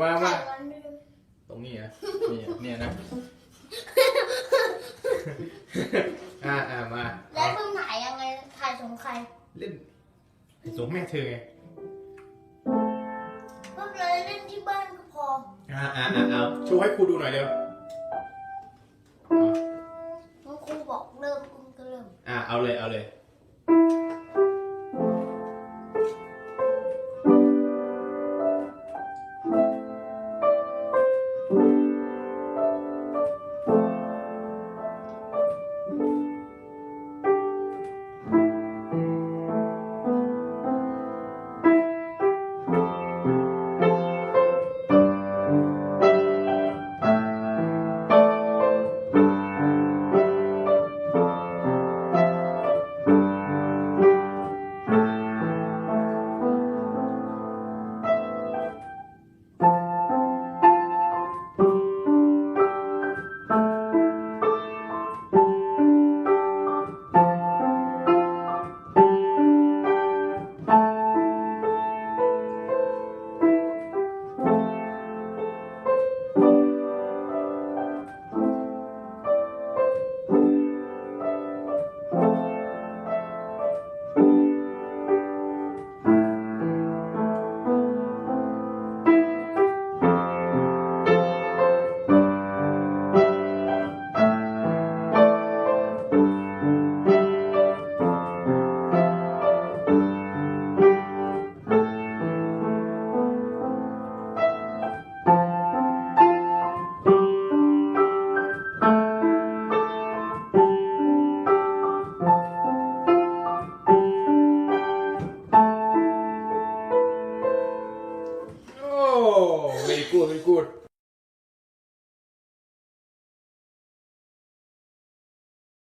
มามาถ่ายวันด้วยตรงนี้นะนี่เนี่ยนะ อ่าอ่ามาแล้วเอามึงถ่ายยังไงถ่ายของใครเล่นส่งแม่เธอไงก็เลยเล่นที่บ้านก็พอ อ่าอ่าอ่าเอาโชว์ให้ครูดูหน่อยเร็วเอาคุณครูบอกเริ่มคุณก็เริ่ม อ่าเอาเลยเอาเลย โอ้ very good very good